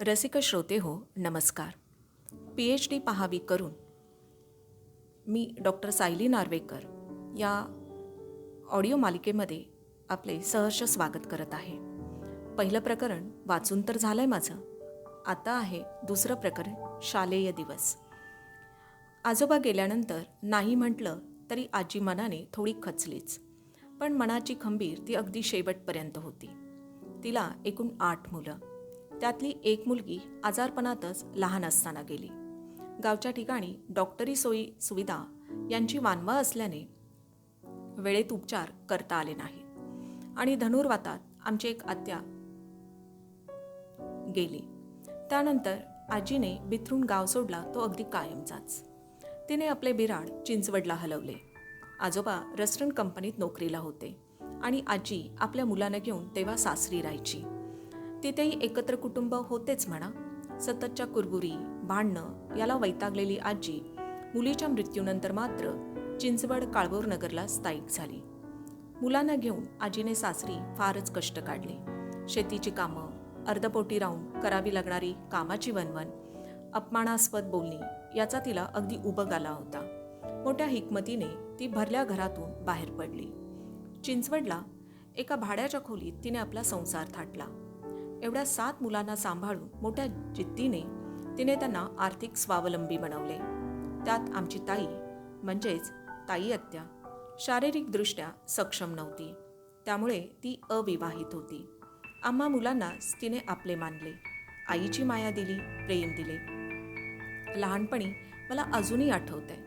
रसिक श्रोते हो नमस्कार. पी एच डी पहावी करून मी डॉक्टर सायली नार्वेकर या ऑडिओ मालिकेमध्ये आपले सहर्ष स्वागत करत आहे. पहिलं प्रकरण वाचून तर झालं आहे माझं. आता आहे दुसरं प्रकरण शालेय दिवस. आजोबा गेल्यानंतर नाही म्हटलं तरी आजी मनाने थोडी खचलीच पण मनाची खंबीर ती अगदी शेवटपर्यंत होती. तिला एकूण आठ मुलं. त्यातली एक मुलगी आजारपणातच लहान असताना गेली. गावच्या ठिकाणी डॉक्टरी सोयी सुविधा यांची वानवा असल्याने वेळेत उपचार करता आले नाही आणि धनुर्वातात आमची एक आत्या गेली. त्यानंतर आजीने बिथरून गाव सोडला तो अगदी कायमचाच. तिने आपले बिराड चिंचवडला हलवले. आजोबा रेस्टॉरंट कंपनीत नोकरीला होते आणि आजी आपल्या मुलांना घेऊन तेव्हा सासरी राहायची. तिथेही एकत्र कुटुंब होतेच म्हणा. सततच्या कुरबुरी भांडणं याला वैतागलेली आजी मुलीच्या मृत्यूनंतर मात्र चिंचवड काळभोर नगरला स्थायिक झाली. मुलांना घेऊन आजीने सासरी फारच कष्ट काढले. शेतीची कामं अर्धपोटी राहून करावी लागणारी कामाची वनवन अपमानास्पद बोलणी याचा तिला अगदी उबग आला होता. मोठ्या हिकमतीने ती भरल्या घरातून बाहेर पडली. चिंचवडला एका भाड्याच्या खोलीत तिने आपला संसार थाटला. एवढ्या सात मुलांना सांभाळून मोठ्या जिद्दीने तिने त्यांना आर्थिक स्वावलंबी बनवले. त्यात आमची ताई म्हणजेच ताई आत्या शारीरिकदृष्ट्या सक्षम नव्हती. त्यामुळे ती अविवाहित होती. आम्हा मुलांना तिने आपले मानले. आईची माया दिली प्रेम दिले. लहानपणी मला अजूनही आठवतंय.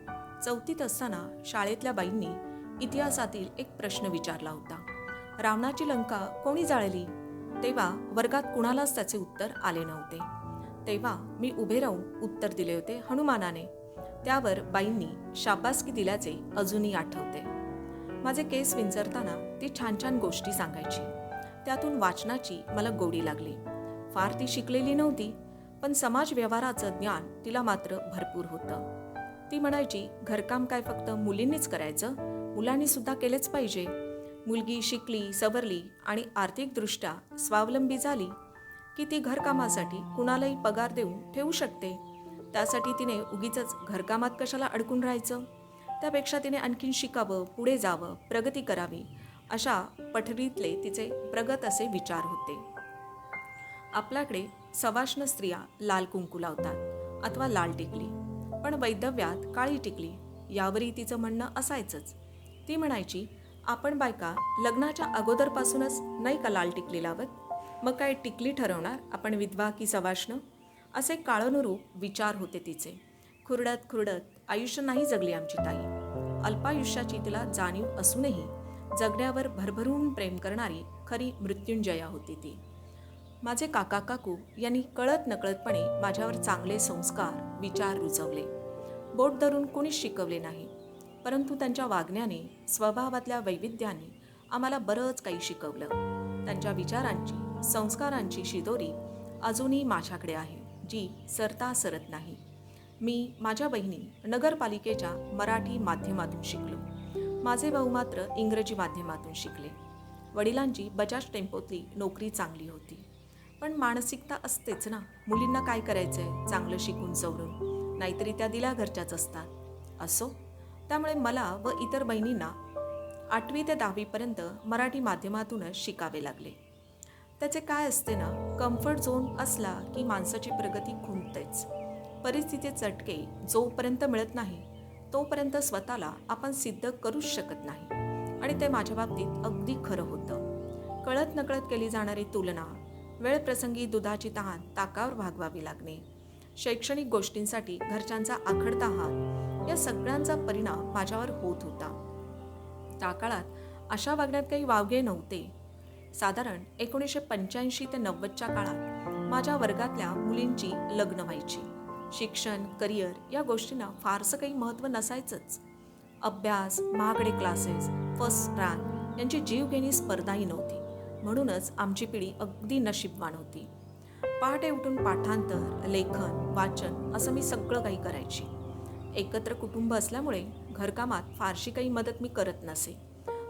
चौथीत असताना शाळेतल्या बाईंनी इतिहासातील एक प्रश्न विचारला होता. रावणाची लंका कोणी जाळली? तेव्हा वर्गात कुणालाच त्याचे उत्तर आले नव्हते. तेव्हा मी उभे राहून उत्तर दिले होते हनुमानाने. त्यावर बाईंनी शाबासकी दिल्याचे अजूनही आठवते. माझे केस विंचरताना ती छान छान गोष्टी सांगायची. त्यातून वाचनाची मला गोडी लागली. फार ती शिकलेली नव्हती पण समाज व्यवहाराचं ज्ञान तिला मात्र भरपूर होतं. ती म्हणायची घरकाम काय फक्त मुलींनीच करायचं? मुलांनी सुद्धा केलेच पाहिजे. मुलगी शिकली सवरली आणि आर्थिकदृष्ट्या स्वावलंबी झाली की ती घरकामासाठी कुणालाही पगार देऊन ठेवू शकते. त्यासाठी तिने उगीच घरकामात कशाला अडकून राहायचं? त्यापेक्षा तिने आणखीन शिकावं पुढे जावं प्रगती करावी अशा पठरीतले तिचे प्रगत असे विचार होते. आपल्याकडे सवाष्ण स्त्रिया लाल कुंकू लावतात अथवा लाल टिकली पण वैधव्यात काळी टिकली यावरही तिचं म्हणणं असायचंच. ती म्हणायची आपण बायका लग्नाच्या अगोदरपासूनच नाही का लाल टिकली लावत? मग काय टिकली ठरवणार? आपण विधवा की सवाष्ण? असे काळानुरूप विचार होते तिचे. खुरडत खुरडत आयुष्य नाही जगली आमची ताई. अल्पायुष्याची तिला जाणीव असूनही जगण्यावर भरभरून प्रेम करणारी खरी मृत्युंजया होती ती. माझे काका काकू यांनी कळत नकळतपणे माझ्यावर चांगले संस्कार विचार रुजवले. बोट धरून कोणीच शिकवले नाही. परंतु त्यांच्या वागण्याने स्वभावातल्या वैविध्याने आम्हाला बरंच काही शिकवलं. त्यांच्या विचारांची संस्कारांची शिदोरी अजूनही माझ्याकडे आहे जी सरता सरत नाही. मी माझ्या बहिणी नगरपालिकेच्या मराठी माध्यमातून शिकलो. माझे भाऊ मात्र इंग्रजी माध्यमातून शिकले. वडिलांची बजाज टेम्पोतली नोकरी चांगली होती. पण मानसिकता असतेच ना मुलींना काय करायचं आहे चांगलं शिकून सवरून नाहीतरी त्या दिल्या घरच्याच असतात. असो. त्यामुळे मला व इतर बहिणींना आठवी ते दहावीपर्यंत मराठी माध्यमातूनच शिकावे लागले. त्याचे काय असते ना कम्फर्ट झोन असला की माणसाची प्रगती खुंटतेच परिस्थितीचे चटके जोपर्यंत मिळत नाही तोपर्यंत स्वतःला आपण सिद्ध करूच शकत नाही. आणि ते माझ्या बाबतीत अगदी खरं होतं. कळत नकळत केली जाणारी तुलना वेळप्रसंगी दुधाची तहान ताकावर भागवावी लागणे शैक्षणिक गोष्टींसाठी घरच्यांचा आखडता हात या सगळ्यांचा परिणाम माझ्यावर होत होता. त्या काळात अशा वागण्यात काही वावगे नव्हते. साधारण एकोणीसशे पंच्याऐंशी ते नव्वदच्या काळात माझ्या वर्गातल्या मुलींची लग्न व्हायची. शिक्षण करिअर या गोष्टींना फारसं काही महत्त्व नसायचंच. अभ्यास महागडे क्लासेस फर्स्ट रँक यांची जीवघेणी स्पर्धाही नव्हती. म्हणूनच आमची पिढी अगदी नशीबवान होती. पहाटे उठून पाठांतर लेखन वाचन असं मी सगळं काही करायची. एकत्र कुटुंब असल्यामुळे घरकामात फारशी काही मदत मी करत नसे.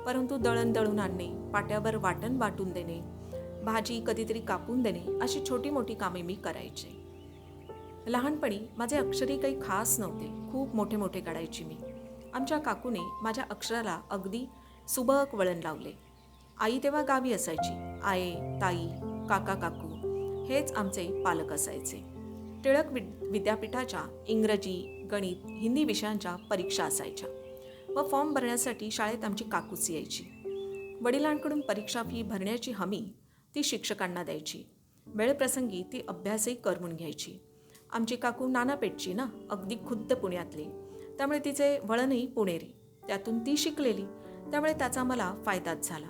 परंतु दळण दळून आणणे पाट्यावर वाटण वाटून देणे भाजी कधीतरी कापून देणे अशी छोटी मोठी कामे मी करायचे. लहानपणी माझे अक्षरही काही खास नव्हते. खूप मोठे मोठे काढायची मी. आमच्या काकूने माझ्या अक्षराला अगदी सुबक वळण लावले. आई तेव्हा गावी असायची. आये ताई काका काकू हेच आमचे पालक असायचे. टिळक विद विद्यापीठाच्या इंग्रजी गणित हिंदी विषयांच्या परीक्षा असायच्या व फॉर्म भरण्यासाठी शाळेत आमची काकूच यायची. वडिलांकडून परीक्षा फी भरण्याची हमी ती शिक्षकांना द्यायची. वेळप्रसंगी ती अभ्यासही करवून घ्यायची. आमची काकू नानापेठची ना अगदी खुद्द पुण्यातली. त्यामुळे तिचे वळणही पुणेरी. त्यातून ती शिकलेली. त्यामुळे त्याचा मला फायदाच झाला.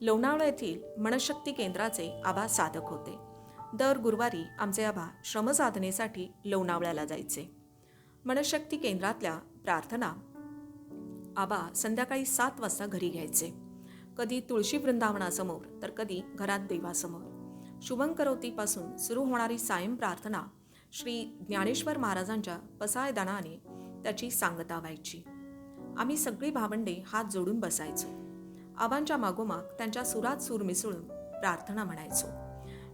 लोणावळा येथील मनशक्ती केंद्राचे आबा साधक होते. दर गुरुवारी आमचे आबा श्रमसाधनेसाठी लोणावळ्याला जायचे. मनशक्ती केंद्रातल्या प्रार्थना. आबा संध्याकाळी सात वाजता घरी घ्यायचे. कधी तुळशी वृंदावनासमोर तर कधी घरात देवासमोर. शुभंकरोतीपासून सुरू होणारी सायं प्रार्थना श्री ज्ञानेश्वर महाराजांच्या पसायदानाने त्याची सांगता व्हायची. आम्ही सगळी भावंडे हात जोडून बसायचो. आबांच्या मागोमाग त्यांच्या सुरात सूर मिसळून प्रार्थना म्हणायचो.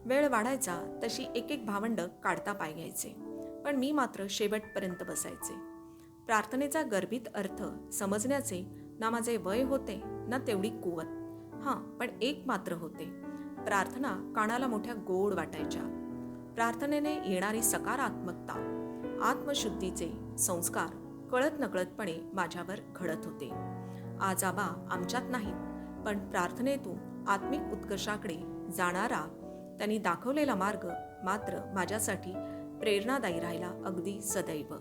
वेळ वाढायचा तशी एक एक भावंड काढता पाय घ्यायचे. पण मी मात्र शेवटपर्यंत बसायचे. प्रार्थनेचा गर्भित अर्थ समजण्याचे ना माझे वय होते ना तेवढी कुवत. हां पण एक मात्र होते. प्रार्थना कानाला मोठ्या गोड वाटायच्या. प्रार्थनेने येणारी सकारात्मकता आत्मशुद्धीचे संस्कार कळत नकळतपणे माझ्यावर घडत होते. आज आबा आमच्यात नाहीत पण प्रार्थनेतून आत्मिक उत्कर्षाकडे जाणारा त्यांनी दाखवलेला मार्ग मात्र माझ्यासाठी प्रेरणादायी राहिला अगदी सदैव.